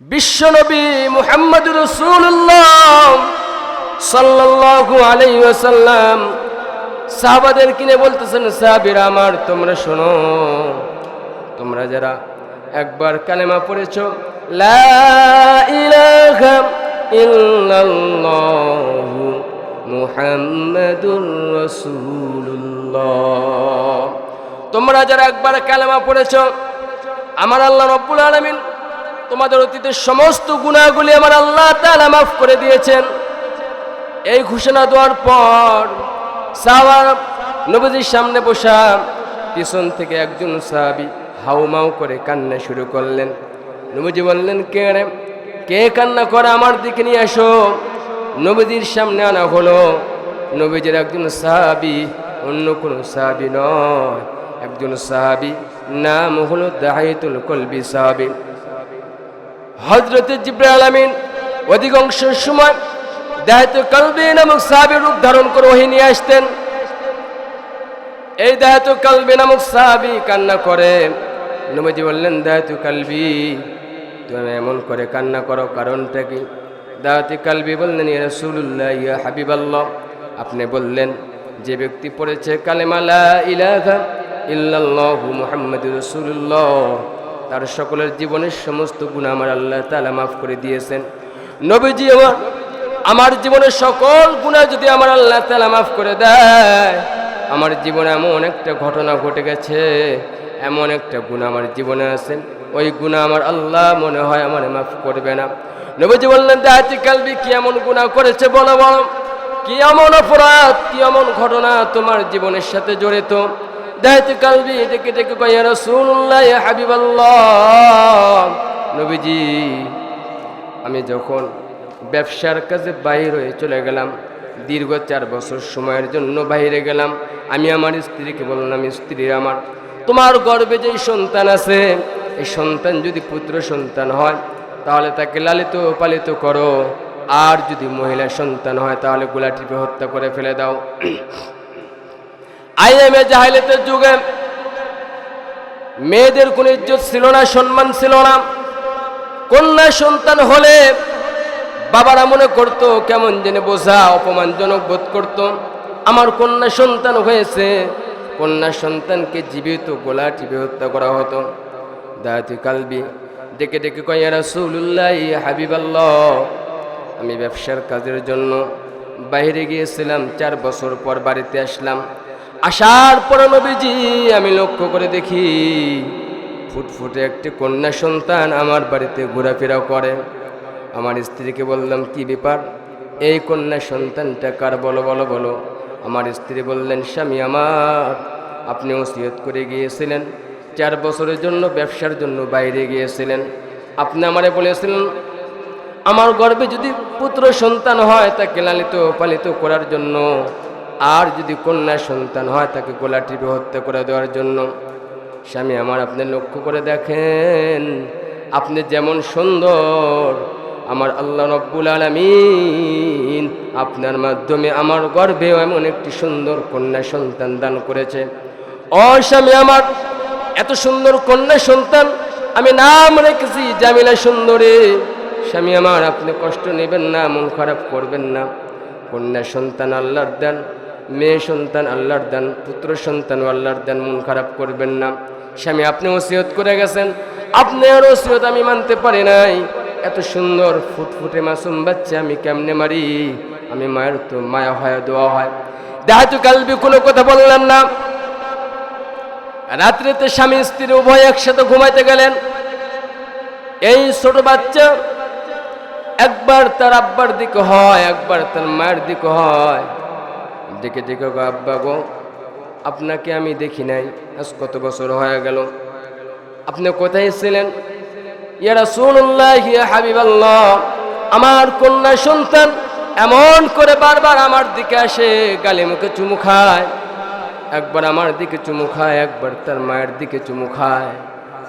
বিশ্বনবী মুহাম্মদ রসুল্লাহ সাল্লাল্লাহু আলাইহি ওয়াসাল্লাম সাহাবাদের কিনে বলতেছেন, সাহাবীরা আমার, তোমরা শোনো, তোমরা যারা একবার কালেমা পড়েছো মুহাম্মাদুর রাসূলুল্লাহ। তোমরা যারা একবার কালেমা পড়েছো, আমার আল্লাহ রব্বুল আলামিন তোমাদের অতীতের সমস্ত গুণাগুলি আমার আল্লাহ তাআলা মাফ করে দিয়েছেন। এই ঘোষণা দেওয়ার পর নবীজির সামনে বসা পিছন থেকে একজন সাহাবি হাউমাউ করে কান্না শুরু করলেন। নবীজি বললেন, কে রে? কে কান্না করে আমার দিকে নিয়ে আসো নবীজির সামনে আনা হলো নবীজির একজন সাহাবি, অন্য কোনো সাহাবি নয়। একজন সাহাবি নাম হলো দাহাইতুল কলবি সাহাবি। হজরত জিব্রাইল আমিন অধিকাংশ সময় দায়িত্ব কালবে নামক সাহাবির রূপ ধারণ করে ওহি নিয়ে আসতেন। এই দায়িত্ব কালবে নামক সাহাবি কান্না করে। নবীজি বললেন দায়িত্ব কালবি, তুমি এমন করে কান্না করো, কারণটা কি? দায়িত্ব কালবি বললেন, ইয়া রাসূলুল্লাহ, ইয়া হাবিবাল্লাহ। আপনি বললেন, যে ব্যক্তি পড়েছে কালেমা লা ইলাহা ইল্লাল্লাহু মুহাম্মাদুর রাসূলুল্লাহ। তার সকলের জীবনের সমস্ত গুণ আমার আল্লাহ তাআলা মাফ করে দিয়েছেন। নবীজি আমার আমার জীবনের সকল গুণা যদি আমার আল্লাহ তালা মাফ করে দেয়, আমার জীবনে এমন একটা ঘটনা ঘটে গেছে, এমন একটা গুণ আমার জীবনে আছেন ওই গুণা আমার আল্লাহ মনে হয় আমার মাফ করবে না। নবীজি বললেন দায়িত্ব কালবি কি এমন গুণা করেছে বলো বলো। কি এমন অপরাধ, কি এমন ঘটনা তোমার জীবনের সাথে জড়িত? দায়িত্ব কালবি ডেকে ডেকে কয়া রসুল্লাহ হাবিবাল্লাহ। নবীজি, আমি যখন ব্যবসার কাজে বাইর হয়ে চলে গেলাম, দীর্ঘ চার বছর সময়ের জন্য বাইরে গেলাম, আমি আমার স্ত্রীকে বললাম স্ত্রী আমার, তোমার গর্বে যেই সন্তান আছে, এই সন্তান যদি পুত্র সন্তান হয়, তাহলে তাকে লালিত পালিত করো। আর যদি মহিলা সন্তান হয়, তাহলে গোলা টিপে হত্যা করে ফেলে দাও। আইএমএ জাহাইলেতের যুগে মেয়েদের কোনো ইজ্জত ছিল না, সম্মান ছিল না। কন্যা সন্তান হলে বাবারা মনে করত, কেমন জেনে বোঝা অপমানজনক বোধ করত। আমার কন্যা সন্তান হয়েছে কন্যা সন্তানকে জীবিত গোলা টিপে হত্যা করা হতো। দায়াতি কালবি, ডেকে ডেকে কয়া রাসূলুল্লাহ হাবিবাল্লাহ, আমি ব্যবসার কাজের জন্য বাইরে গিয়েছিলাম, চার বছর পর বাড়িতে আসলাম। আসার পর নবীজি, আমি লক্ষ্য করে দেখি, ফুটফুটে একটি কন্যা সন্তান আমার বাড়িতে ঘোরাফেরা করে। আমার স্ত্রীকে বললাম, কি ব্যাপার? এই কন্যা সন্তানটা কার? বলো বলো বলো। আমার স্ত্রী বললেন, স্বামী আমার, আপনি ওসিয়ত করে গিয়েছিলেন। চার বছরের জন্য, ব্যবসার জন্য বাইরে গিয়েছিলেন। আপনি আমারে বলেছিলেন, আমার গর্বে যদি পুত্র সন্তান হয়, তাকে লালিত, পালিত করার জন্য আর যদি কন্যা সন্তান হয় তাকে গোলা টিপে হত্যা করে দেওয়ার জন্য। স্বামী, আমার আপনি লক্ষ্য করে দেখেন, আপনি যেমন সুন্দর, আমার আল্লাহ রব্বুল আলমিন আপনার মাধ্যমে আমার গর্ভেও এমন একটি সুন্দর কন্যা সন্তান দান করেছে। ও স্বামী আমার, এত সুন্দর কন্যা সন্তান, আমি নাম রেখেছি জামিলা সুন্দরী। স্বামী আমার, আপনি কষ্ট নেবেন না, মন খারাপ করবেন না। কন্যা সন্তান আল্লাহর দেন মেয়ে সন্তান আল্লাহর দেন, পুত্র সন্তান আল্লাহর দেন, মন খারাপ করবেন না। স্বামী, আপনি ওসিয়ত করে গেছেন। আপনার ওসিয়ত আমি মানতে পারি নাই। এত সুন্দর ফুটফুটে মাসুম বাচ্চা আমি কেমনে মারি? আমি মায়ের তো মায়া হয়, দোয়া হয়। দেহাতু কালবি কোনো কথা বললাম না। রাত্রিতে স্বামী, স্ত্রী উভয় একসাথে ঘুমাইতে গেলেন। এই ছোট বাচ্চা একবার তার আব্বার দিকে হয়, একবার তার মায়ের দিকে হয়। দেখে দেখে গো আব্বা গো, আপনাকে আমি দেখি নাই, আজ কত বছর হয়ে গেল। আপনি কোথায় ছিলেন? ইয়া রাসূলুল্লাহ ইয়া হাবিবাল্লাহ, আমার কন্যা সন্তান এমন করে বারবার আমার দিকে আসে, গালে মুখে চুমু খায়, একবার আমার দিকে চুমু খায়, একবার তার মায়ের দিকে চুমু খায়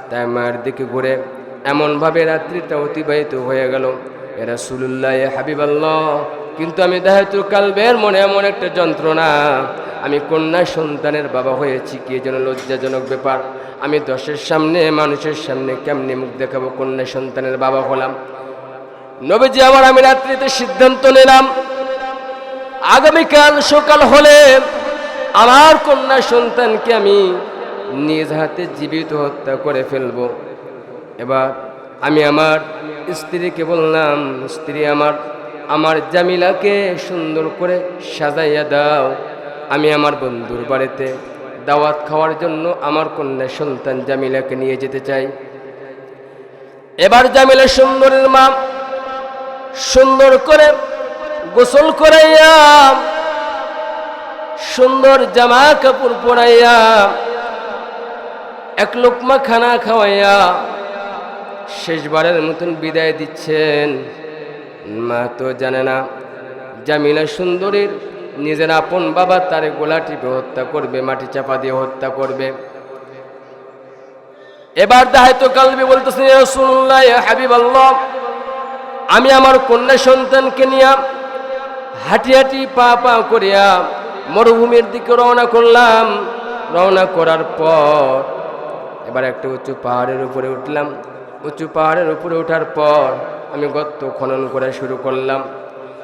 তাই মায়ের দিকে ঘুরে। এমনভাবে রাত্রিটা অতিবাহিত হয়ে গেল। এরা সুলুল্লাহ হাবিবাল্লাহ কিন্তু আমি দেহাতুর কালবের মনে এমন একটা যন্ত্রণা। আমি কন্যা সন্তানের বাবা হয়েছি, কি যেন লজ্জাজনক ব্যাপার। আমি দশের সামনে, মানুষের সামনে কেমনি মুখ দেখাবো, কন্যা সন্তানের বাবা হলাম। নবীজি আবার আমি রাত্রিতে সিদ্ধান্ত নিলাম, আগামীকাল সকাল হলে আমার কন্যা সন্তানকে আমি নিজ হাতে জীবিত হত্যা করে ফেলব। এবার আমি আমার স্ত্রীকে বললাম, স্ত্রী আমার আমার জামিলাকে সুন্দর করে সাজাইয়া দাও। আমি আমার বন্ধুর বাড়িতে দাওয়াত খাওয়ার জন্য আমার কন্যা সন্তান জামিলাকে নিয়ে যেতে চাই। এবার জামিলা সুন্দরের মা সুন্দর করে গোসল করাইয়া, সুন্দর জামা কাপড় পরাইয়া, এক লোকমা খানা খাওয়াইয়া শেষবারের মতন বিদায় দিচ্ছেন। মা তো জানে না। জামিলা সুন্দরীর নিজের আপন বাবা তার গোলা টিপে হত্যা করবে, মাটি চাপা দিয়ে হত্যা করবে। এবার দাহাইতো কালবি বলতেছেন হাবিব আল্লাহ আমি আমার কন্যা সন্তানকে নিয়ে হাঁটি হাঁটি পা পা করিয়া মরুভূমির দিকে রওনা করলাম। রওনা করার পর এবার একটা উঁচু পাহাড়ের উপরে উঠলাম। উঁচু পাহাড়ের উপরে ওঠার পর আমি গর্ত খনন করা শুরু করলাম।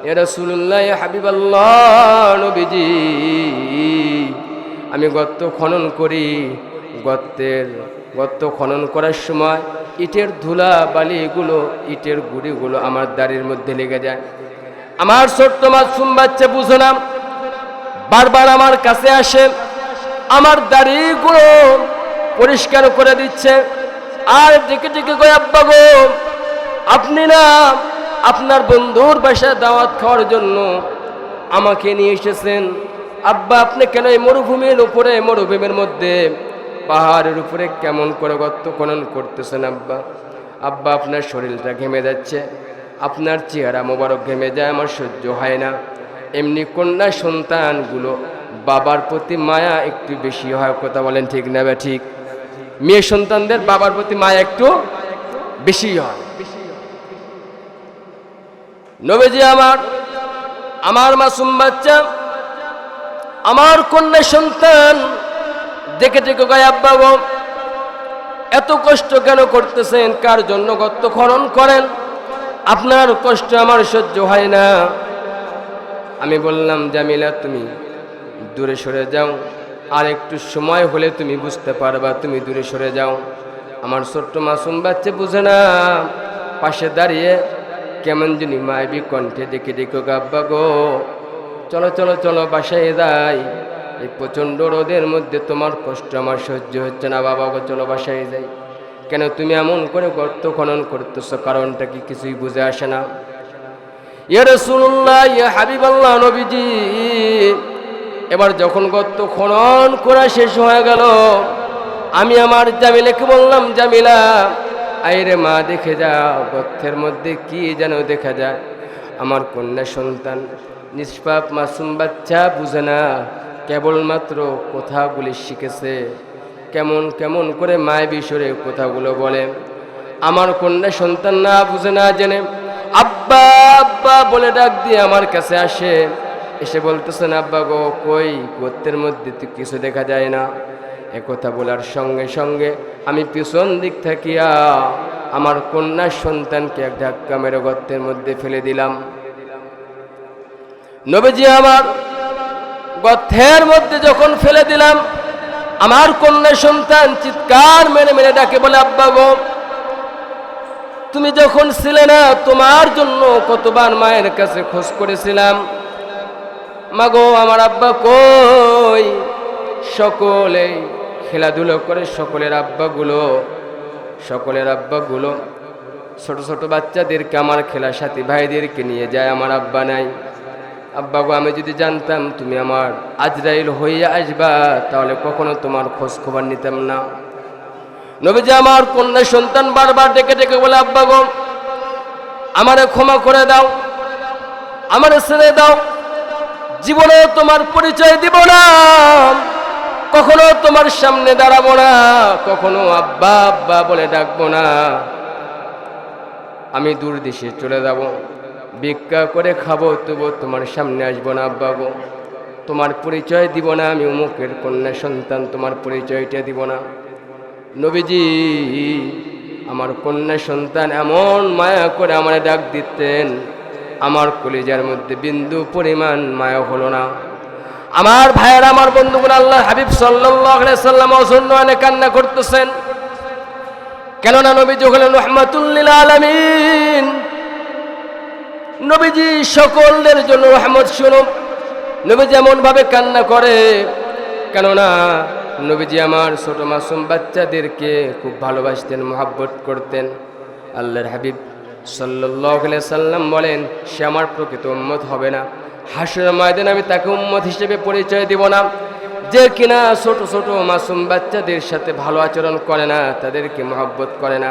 এরা সুল্লাহ হাবিবাল্লাহ, নবীজি। আমি গর্ত খনন করি। গর্তের গর্ত খনন করার সময় ইটের ধুলা, বালিগুলো, ইটের গুড়িগুলো আমার দাড়ির মধ্যে লেগে যায়। আমার ছোট্ট মাসুম বাচ্চা বুঝো না। বারবার আমার কাছে আসে। আমার দাড়িগুলো পরিষ্কার করে দিচ্ছে। আর ডেকে ডেকে গো আব্বা গো আপনি না আপনার বন্ধুর বাসায় দাওয়াত খাওয়ার জন্য আমাকে নিয়ে এসেছেন। আব্বা, আপনি কেন এই মরুভূমির উপরে, মরুভূমির মধ্যে পাহাড়ের উপরে কেমন করে গর্ত খনন করতেছেন আব্বা? আব্বা, আপনার শরীরটা ঘেমে যাচ্ছে, আপনার চেহারা মোবারক ঘেমে যায়, আমার সহ্য হয় না। এমনি কন্যা সন্তানগুলো বাবার প্রতি মায়া একটু বেশি হয়, কথা বলেন ঠিক না বা ঠিক? মেয়ে সন্তানদের বাবার প্রতি মায়া একটু বেশি হয়। নবীজি আমার আমার মাসুম বাচ্চা, আমার কন্যা সন্তান। দেখে দেখে গায়ে আব্বা গো এত কষ্ট কেন করতেছেন? কার জন্য গর্ত খনন করেন? আপনার কষ্ট আমার সহ্য হয় না। আমি বললাম, জামিলা, তুমি দূরে সরে যাও। আর একটু সময় হলে তুমি বুঝতে পারবা, তুমি দূরে সরে যাও। আমার ছোট্ট মাসুম বাচ্চা বুঝে না। পাশে দাঁড়িয়ে কেমন যিনি মায়বি কণ্ঠে দেখে দেখো গাব্বা গো। চলো চলো চলো, বাসায় যাই। এই প্রচণ্ড রোদের মধ্যে তোমার কষ্ট আমার সহ্য হচ্ছে না, বাবা গো, চলো বাসায় যাই। কেন তুমি এমন করে গর্ত খনন করতেছো? কারণটা কি কিছুই বুঝে আসে না। ইয়া রসুল্লাহ ইয়া হাবিবাল্লাহ এবার যখন গর্ত খনন করা শেষ হয়ে গেল, আমি আমার জামিলাকে বললাম, জামিলা আইরে মা, দেখে যাও গর্থের মধ্যে কি যেন দেখা যায়। আমার কন্যা সন্তান, নিষ্পাপ মাসুম বাচ্চা বুঝে না কেবলমাত্র কথাগুলি শিখেছে। কেমন কেমন করে মায় বিষরে কথাগুলো বলে। আমার কন্যা সন্তান না বুঝে না জেনে আব্বা আব্বা বলে ডাক দিয়ে আমার কাছে আসে। এসে বলতেছেন, আব্বা গো, কই? গর্তের মধ্যে তো কিছু দেখা যায় না। এ কথা বলার সঙ্গে সঙ্গে আমি পিছন দিক থাকিয়া আমার কন্যা সন্তানকে এক ধাক্কা মেরে গর্তের মধ্যে ফেলে দিলাম। নবীজি আমার গর্তের মধ্যে যখন ফেলে দিলাম, আমার কন্যা সন্তান চিৎকার মেরে মেরে ডাকে, বলে, আব্বা গো, তুমি যখন ছিলে না, তোমার জন্য কতবার মায়ের কাছে খোঁজ করেছিলাম। মাগো আমার আব্বা কই? সকলে খেলাধুলো করে সকলের আব্বাগুলো সকলের আব্বাগুলো, ছোট ছোট বাচ্চাদেরকে আমার খেলার সাথী ভাইদেরকে নিয়ে যায়, আমার আব্বা নাই। আব্বা গো, আমি যদি জানতাম তুমি আমার আজরাইল হইয়া আসবা, তাহলে কখনো তোমার খোঁজ খবর নিতাম না। নবীজি আমার কন্যা সন্তান বারবার ডেকে ডেকে বলে, আব্বা গো, আমারে ক্ষমা করে দাও, আমারে ছেড়ে দাও জীবনে তোমার পরিচয় দিব না। কখনো তোমার সামনে দাঁড়াবো না, কখনো আব্বা আব্বা বলে ডাকবো না। আমি দূর দেশে চলে যাব, ভিক্ষা করে খাব তবু তোমার সামনে আসব না, আব্বা গো। তোমার পরিচয় দিব না, আমি উমুকের কন্যা সন্তান, তোমার পরিচয়টা দিব না। নবীজি, আমার কন্যা সন্তান এমন মায়া করে আমার ডাক দিতেন, আমার কলিজার মধ্যে বিন্দু পরিমাণ মায়া হলো না। আমার ভাইয়ের, আমার বন্ধুগুলো আল্লাহ হাবিব সাল্লাম অজন্য কান্না করতেছেন। কেননা নবীজি হলেন রহমাতুল্লিল আলমিন। নবীজি সকলের জন্য রহমত শুনুন নবীজি এমনভাবে কান্না করে, কেননা নবীজি আমার ছোট মাসুম বাচ্চাদেরকে খুব ভালোবাসতেন, মহাব্বত করতেন। আল্লাহর হাবিব সাল্লাহ সাল্লাম বলেন, সে আমার প্রকৃত উম্মত হবে না। হাসুর ময়দান আমি তাকে উম্মত হিসেবে পরিচয় দিব না। যে কিনা ছোট ছোট মাসুম বাচ্চাদের সাথে ভালো আচরণ করে না, তাদেরকে মহব্বত করে না।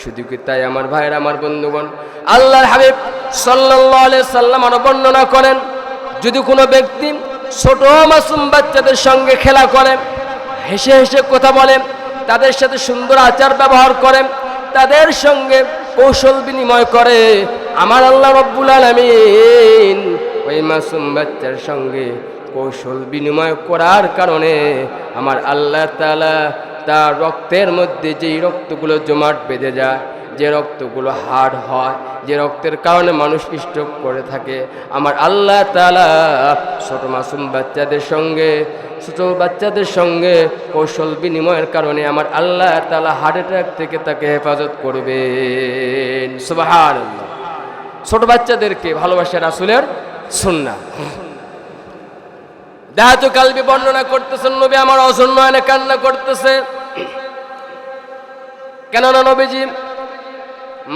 শুধু কি তাই আমার ভাইয়ের, আমার বন্ধুগণ? আল্লাহর হাবিব সাল্লাহ সাল্লাম আরও বর্ণনা করেন, যদি কোনো ব্যক্তি ছোট মাসুম বাচ্চাদের সঙ্গে খেলা করে, হেসে হেসে কথা বলে, তাদের সাথে সুন্দর আচার ব্যবহার করে, তাদের সঙ্গে কৌশল বিনিময় করে, আমার আল্লাহ রব্বুল আলমিন ওই মাসুম বাচ্চার সঙ্গে কৌশল বিনিময় করার কারণে আমার আল্লাহ তালা তার রক্তের মধ্যে যেই রক্তগুলো জমাট বেঁধে যায়, যে রক্তগুলো হার্ড হয়, যে রক্তের কারণে মানুষ স্ট্রোক করে থাকে, আমার আল্লাহ তালা ছোট মাসুম বাচ্চাদের সঙ্গে, ছোট বাচ্চাদের সঙ্গে কৌশল বিনিময়ের কারণে আমার আল্লাহ তালা হার্ট অ্যাটাক থেকে তাকে হেফাজত করবেন। সুবাহান ছোট বাচ্চাদেরকে ভালোবাসা রাসুলের সুন্না দেহাত কালবি বর্ণনা করতেছেন, নবী আমার অসন্নয়নে কান্না করতেছে। কেননা নবীজি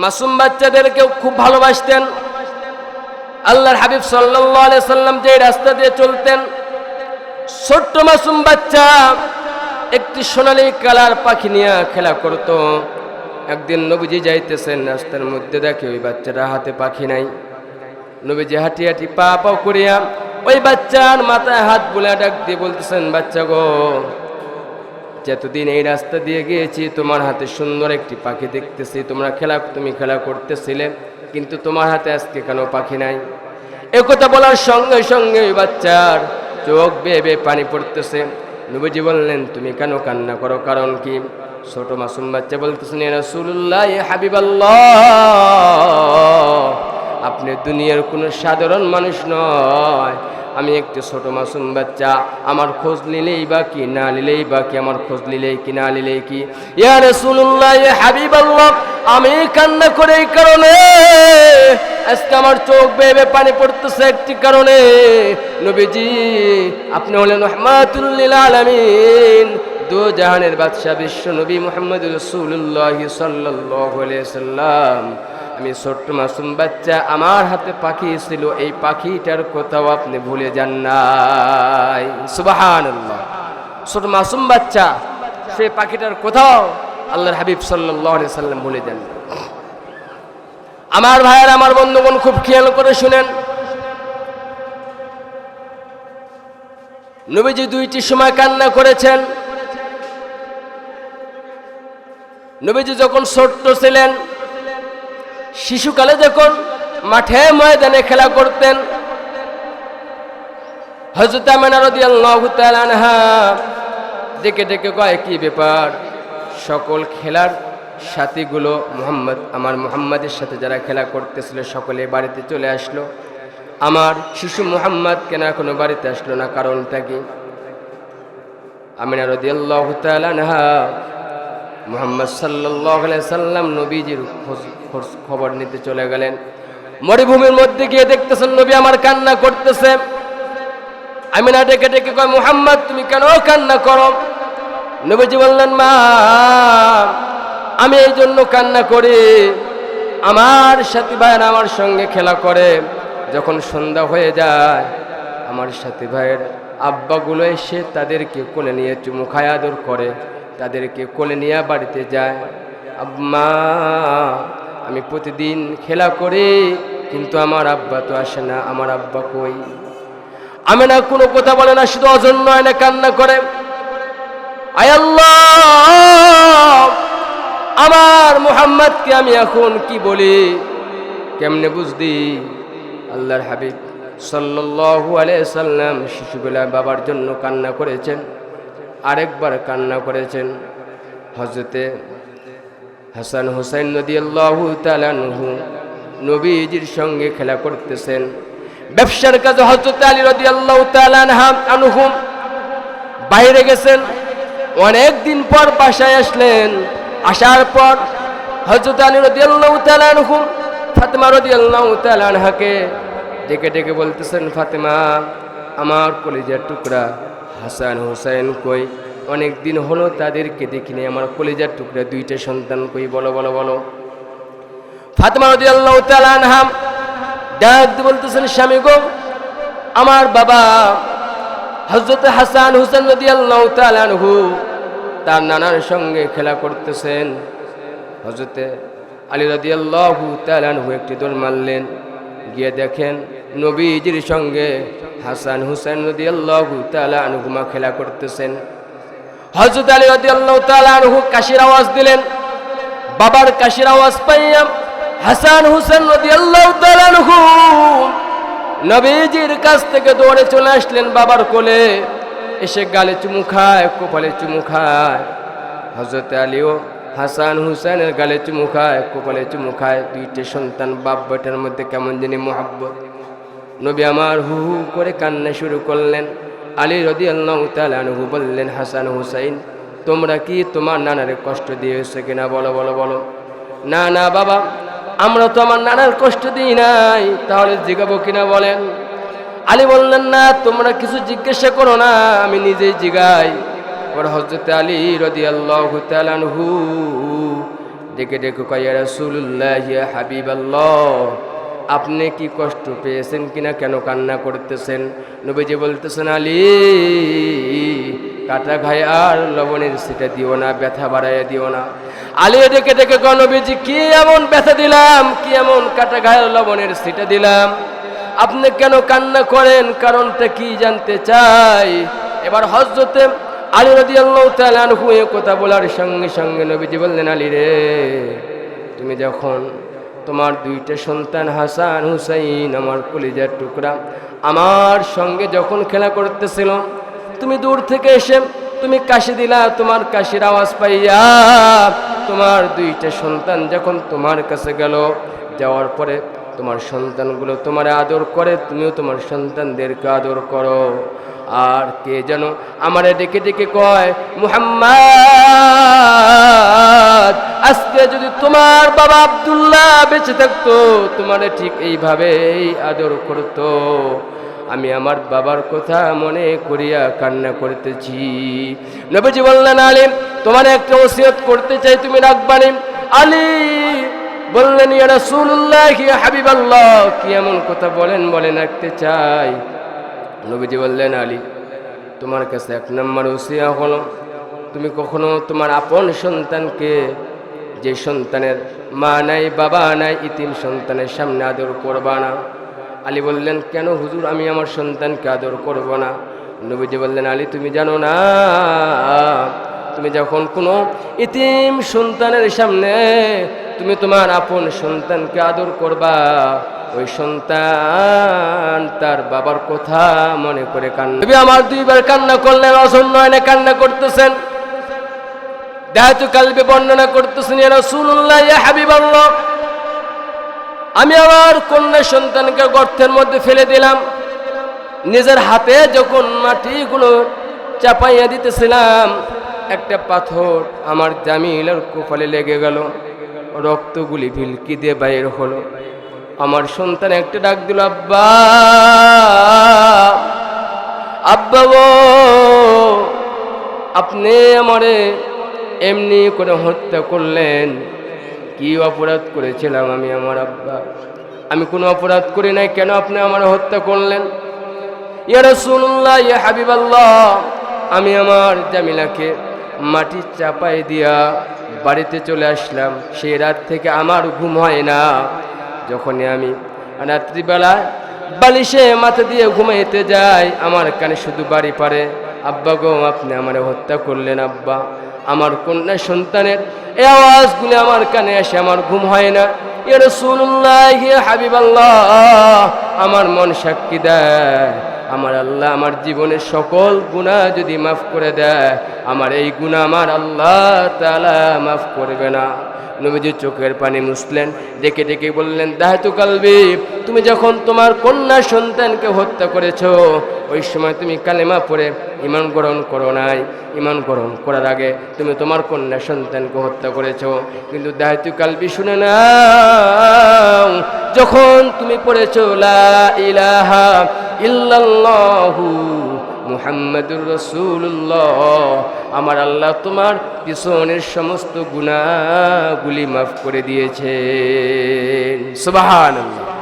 মাসুম বাচ্চাদেরকেও খুব ভালোবাসতেন। আল্লাহর হাবিব সাল্লাহ সাল্লাম যে রাস্তা দিয়ে চলতেন, ছোট্ট মাসুম বাচ্চা একটি সোনালি কালার পাখি নিয়ে খেলা করত। একদিন নবীজি যাইতেছেন, রাস্তার মধ্যে দেখে ওই বাচ্চাটা হাতে পাখি নাই। নবীজি হাঁটি হাঁটি পা পাও করিয়া ওই বাচ্চার মাথায় হাত বুলে ডাক দিয়ে বলতেছেন, বাচ্চা গো, যতদিন এই রাস্তা দিয়ে গিয়েছি, তোমার হাতে সুন্দর একটি পাখি দেখতেছি। তোমরা খেলা, তুমি খেলা করতেছিলে, কিন্তু তোমার হাতে আজকে কেন পাখি নাই? একথা বলার সঙ্গে সঙ্গে ওই বাচ্চার চোখ বেয়ে পানি পড়তেছে। নবীজি বললেন, তুমি কেন কান্না করো? কারণ কি? ছোট মাসুম বাচ্চা বলতেছেন রসুল্লাহ হাবিবাল্লাহ। আপনি দুনিয়ার কোনো সাধারণ মানুষ নয়। আমি একটি ছোট মাসুম বাচ্চা, আমার খোঁজ নিলেই বা কি, না নিলেই বা কি, আমার খোঁজ নিলেই কি, না নিলেই কি? ইয়া রাসূলুল্লাহ, ইয়া হাবিবাল্লাহ, আমি কান্না করে এই কারণে, আজকে আমার চোখ বেয়ে পানি পড়তেছে একটি কারণে। নবীজি, আপনি হলেন রহমাতুল্লিল আলামিন। দু জাহানের বাদশাহ বিশ্ব নবী মোহাম্মদ রসুল্লাহ আলাইহি সাল্লাম আমি ছোট্ট মাসুম বাচ্চা, আমার হাতে পাখি ছিল, এই পাখিটার কোথাও আপনি ভুলে যান নাই। সুবাহান ছোট মাসুম বাচ্চা, সে পাখিটার কোথাও আল্লাহর হাবিব সাল্লাহ সাল্লাম ভুলে যান আমার ভাইয়ের, আমার বন্ধুগণ, খুব খেয়াল করে শুনেন। নবীজি দুইটি সময় কান্না করেছেন। নবীজি যখন ছোট্ট ছিলেন শিশুকালে যখন মাঠে ময়দানে খেলা করতেন হজরত আনহা ডেকে ডেকে কয়, কি ব্যাপার? সকল খেলার সাথীগুলো মোহাম্মদ, আমার মোহাম্মদের সাথে যারা খেলা করতেছিল, সকলে বাড়িতে চলে আসলো। আমার শিশু মোহাম্মদ কেন এখনও বাড়িতে আসলো না? কারণটা কি? আমিনা রদি আল্লাহ তালানহা মোহাম্মদ সাল্লাহ সাল্লাম নবীজির খোঁজ- খবর নিতে চলে গেলেন। মরুভূমির মধ্যে গিয়ে দেখতেছেন, নবী আমার কান্না করতেছে। আমি না ডেকে ডেকে কয়, মুহাম্মদ, তুমি কেন কান্না করো? নবীজি বললেন, মা, আমি এই জন্য কান্না করি। আমার সাথী ভাইয়ের আমার সঙ্গে খেলা করে। যখন সন্ধ্যা হয়ে যায়, আমার সাথী ভাইয়ের আব্বাগুলো এসে তাদেরকে কোলে নিয়ে চুমু খায়, আদর করে। তাদেরকে কোলে নিয়ে বাড়িতে যায়। আম্মা আমি প্রতিদিন খেলা করি, কিন্তু আমার আব্বা তো আসে না, আমার আব্বা কই? আমি না কোনো কথা বলে না, শুধু অজন্য না কান্না করে। আল্লাহ, আমার মুহাম্মদকে আমি এখন কি বলি? কেমনে বুঝদি আল্লাহর হাবিব সাল্লাল্লাহু আলাইহি সাল্লাম শিশুবেলায় বাবার জন্য কান্না করেছেন, আরেকবার কান্না করেছেন। হজরতে হাসান হুসাইন নদী আল্লাহ তালানহু নবীজির সঙ্গে খেলা করতেছেন। ব্যবসার কাজে হজরত আলী রদি আল্লাহ আনহুম বাইরে গেছেন। অনেক দিন পর বাসায় আসলেন। আসার পর হজরত আলী রদি আল্লাহ আনহুম ফাতেমা রদি আল্লাহ আনহাকে ডেকে ডেকে বলতেছেন, ফাতেমা, আমার কলেজের টুকরা হাসান হুসাইন কই? অনেক দিন হলো তাদেরকে দেখিনি আমার কলেজার টুকরা দুইটা সন্তান কই, বলো বলো বলো। ফাতেমা রদি আল্লাহ আনহাম ডাক বলতেছেন, স্বামী গো, আমার বাবা হজরত হাসান হুসেন নদী আল্লাহ তালানহু তার নানার সঙ্গে খেলা করতেছেন। হজরতে আলী রদি আল্লাহ তালানহু একটি দৌড় মারলেন। গিয়ে দেখেন নবীজির সঙ্গে হাসান হুসেন নদী আল্লাহ তালানহুমা খেলা করতেছেন। হজরত আলী রদি আল্লাহ তালানহু কাশির আওয়াজ দিলেন। বাবার কাশির আওয়াজ পাইয়াম হাসান হুসেন নদী আল্লাহ তালানহু নবীজির কাছ থেকে দৌড়ে চলে আসলেন বাবার কোলে। এসে গালে চুমু খায়, কপালে চুমু খায়। হজরত আলীও হাসান হুসেনের গালে চুমু খায়, কপালে চুমু খায়। দুইটে সন্তান বাপ বেটার মধ্যে কেমন জানি মোহাব্বত। নবী আমার হু হু করে কান্না শুরু করলেন। আলী রদি আল্লাহ তালু বললেন, হাসান হুসাইন, তোমরা কি তোমার নানারে কষ্ট দিয়েছ কিনা বলো বলো বলো? না না বাবা, আমরা তো আমার নানার কষ্ট দিই নাই, তাহলে জিগাবো কিনা বলেন? আলী বললেন, না, তোমরা কিছু জিজ্ঞাসা করো না, আমি নিজেই জিগাই। ওর হজরত আলী রদি আল্লাহ তালানহু ডেকে ডেকে কয়া রসুল্লাহ হাবিব আল্লাহ আপনি কি কষ্ট পেয়েছেন কিনা কেন কান্না করতেছেন? নবীজি বলতেছেন, আলী, কাটা ঘাই আর লবণের সেটা দিও না, ব্যথা বাড়াইয়া দিও না। আলী ডেকে ডেকে নবীজি, কি এমন ব্যথা দিলাম, কি এমন কাটা ঘায়ের লবণের সেটা দিলাম? আপনি কেন কান্না করেন? কারণটা কি জানতে চাই? এবার হজরতে আলী রদি আল্লাহ তালু এ কথা বলার সঙ্গে সঙ্গে নবীজি বললেন, আলী রে, তুমি যখন তোমার দুইটা সন্তান হাসান হুসাইন, আমার কলিজার টুকরা। আমার সঙ্গে যখন খেলা করতেছিল, তুমি দূর থেকে এসে তুমি কাশি দিলা, তোমার কাশির আওয়াজ পাইয়া তোমার দুইটা সন্তান যখন তোমার কাছে গেল, যাওয়ার পরে তোমার সন্তানগুলো তোমার আদর করে, তুমিও তোমার সন্তানদেরকে আদর করো। আর কে যেন আমারে ডেকে ডেকে কয়, মুহাম্মদ, আজকে যদি তোমার বাবা আব্দুল্লাহ বেঁচে থাকতো, তোমারে ঠিক এইভাবেই আদর করতো। আমি আমার বাবার কথা মনে করিয়া কান্না করতেছি। নবীজি বললেন আলিম তোমার একটা ওসিয়ত করতে চাই তুমি রাখবানি আলী বললেন, ইয়া রাসূলুল্লাহ হাবিবাল্লাহ, কি এমন কথা বলেন বলেন রাখতে চাই? নবীজি বললেন, আলী, তোমার কাছে এক নম্বর ওসিয়া হলো। তুমি কখনো তোমার আপন সন্তানকে যে সন্তানের মা নাই, বাবা নাই, ইতিম সন্তানের সামনে আদর করবা না? আলী বললেন, কেন হুজুর, আমি আমার সন্তানকে আদর করব না? নবীজি বললেন, আলী, তুমি জানো না, তুমি যখন কোনো ইতিম সন্তানের সামনে তুমি তোমার আপন সন্তানকে আদর করবা ওই সন্তান তার বাবার কথা মনে করে কান্না। আমার দুইবার কান্না করলেন অসন্নয়নে কান্না করতেছেন। দেহাতু কালবে বর্ণনা করতেছেন ইয়া হাবিবাল্লাহ, আমি আমার কন্যা সন্তানকে গর্তের মধ্যে ফেলে দিলাম। নিজের হাতে যখন মাটিগুলো চাপাইয়া দিতেছিলাম, একটা পাথর আমার জামিলের কোপালে লেগে গেল। রক্তগুলি ভিলকি দিয়ে বাইর হলো। আমার সন্তান একটা ডাক দিল, আব্বা আব্বা আপনি আমারে এমনি করে হত্যা করলেন। কি অপরাধ করেছিলাম আমি আমার আব্বা? আমি কোনো অপরাধ করি নাই, কেন আপনি আমার হত্যা করলেন? ইয়া রাসূলুল্লাহ, ইয়া হাবিবাল্লাহ, আমি আমার জামিলাকে মাটি চাপাই দিয়া বাড়িতে চলে আসলাম। সেই রাত থেকে আমার ঘুম হয় না। যখনই আমি রাত্রিবেলা বালিশে মাথা দিয়ে ঘুমাইতে যাই, আমার কানে শুধু বাড়ি পারে, আব্বা গো, আপনি আমার হত্যা করলেন, আব্বা। আমার কন্যা সন্তানের এই আওয়াজগুলি আমার কানে আসে আমার ঘুম হয় না। এর রাসূলুল্লাহ ইয়া হাবিবাল্লাহ, আমার মন সাক্ষী দেয়। আমার আল্লাহ আমার জীবনের সকল গুণা যদি মাফ করে দেয়, আমার এই গুণা আমার আল্লাহ তালা মাফ করবে না। নবীজি চোখের পানি মুসলেন ডেকে ডেকে বললেন, দাহেতু কালবি, তুমি যখন তোমার কন্যা সন্তানকে হত্যা করেছ, ওই সময় তুমি কালেমা পড়ে ইমান গ্রহণ করো নাই। ইমান গ্রহণ করার আগে তুমি তোমার কন্যা সন্তানকে হত্যা করেছ। কিন্তু দায়িত্ব কালবি শুনে নাও, যখন তুমি পড়েছ, লা ইলাহা ইল্লাল্লাহু মুহাম্মাদুর রসুল্লাহ আমার আল্লাহ তোমার পিছনের সমস্ত গুণাগুলি মাফ করে দিয়েছে সুবাহান আল্লাহ